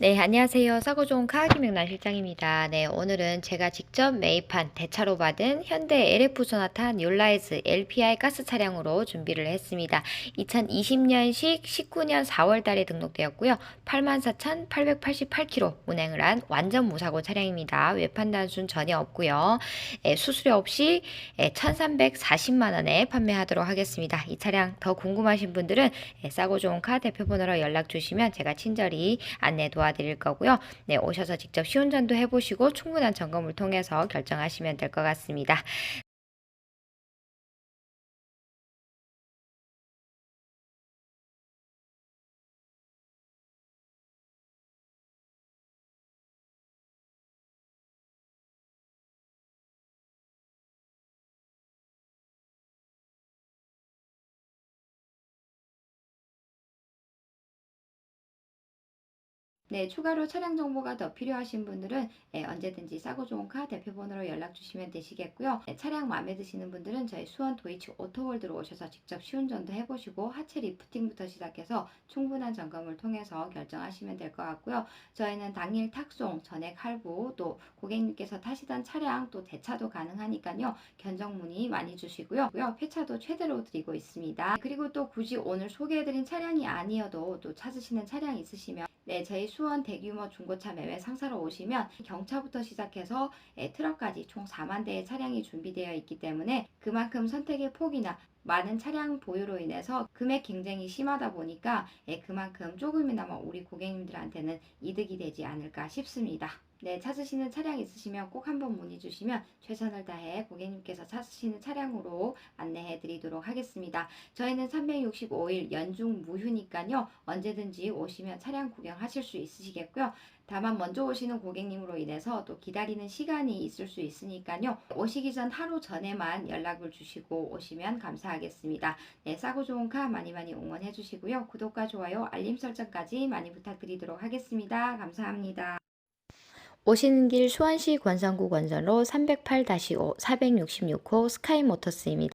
네, 안녕하세요. 싸고 좋은 카 김영란 실장입니다. 네, 오늘은 제가 직접 매입한 대차로 받은 현대 LF 소나타 뉴라이즈 LPI 가스 차량으로 준비를 했습니다. 2020년식 19년 4월 달에 등록되었고요. 84,888km 운행을 한 완전 무사고 차량입니다. 외판 단순 전혀 없고요. 예, 수수료 없이 1,340만 원에 판매하도록 하겠습니다. 이 차량 더 궁금하신 분들은 예, 싸고 좋은 카 대표 번호로 연락 주시면 제가 친절히 안내 도와 드릴 거고요. 네, 오셔서 직접 시운전도 해보시고 충분한 점검을 통해서 결정하시면 될 것 같습니다. 네, 추가로 차량 정보가 더 필요하신 분들은 예, 언제든지 싸고 좋은 카 대표번호로 연락 주시면 되시겠고요. 예, 차량 마음에 드시는 분들은 저희 수원 도이치 오토월드로 오셔서 직접 시운전도 해보시고 하체 리프팅부터 시작해서 충분한 점검을 통해서 결정하시면 될 것 같고요. 저희는 당일 탁송, 전액 할부, 또 고객님께서 타시던 차량 또 대차도 가능하니까요. 견적 문의 많이 주시고요. 폐차도 최대로 드리고 있습니다. 그리고 또 굳이 오늘 소개해드린 차량이 아니어도 또 찾으시는 차량 있으시면 네, 저희 수원 대규모 중고차 매매 상사로 오시면 경차부터 시작해서 예, 트럭까지 총 4만 대의 차량이 준비되어 있기 때문에 그만큼 선택의 폭이나 많은 차량 보유로 인해서 금액 경쟁이 심하다 보니까 예, 그만큼 조금이나마 우리 고객님들한테는 이득이 되지 않을까 싶습니다. 네, 찾으시는 차량 있으시면 꼭 한번 문의 주시면 최선을 다해 고객님께서 찾으시는 차량으로 안내해 드리도록 하겠습니다. 저희는 365일 연중 무휴니까요. 언제든지 오시면 차량 구경하실 수 있으시겠고요. 다만 먼저 오시는 고객님으로 인해서 또 기다리는 시간이 있을 수 있으니까요. 오시기 전 하루 전에만 연락을 주시고 오시면 감사하겠습니다. 네, 싸고 좋은 카 많이 많이 응원해 주시고요. 구독과 좋아요, 알림 설정까지 많이 부탁드리도록 하겠습니다. 감사합니다. 오시는 길 수원시 권선구 권선로 308-5 466호 스카이모터스입니다.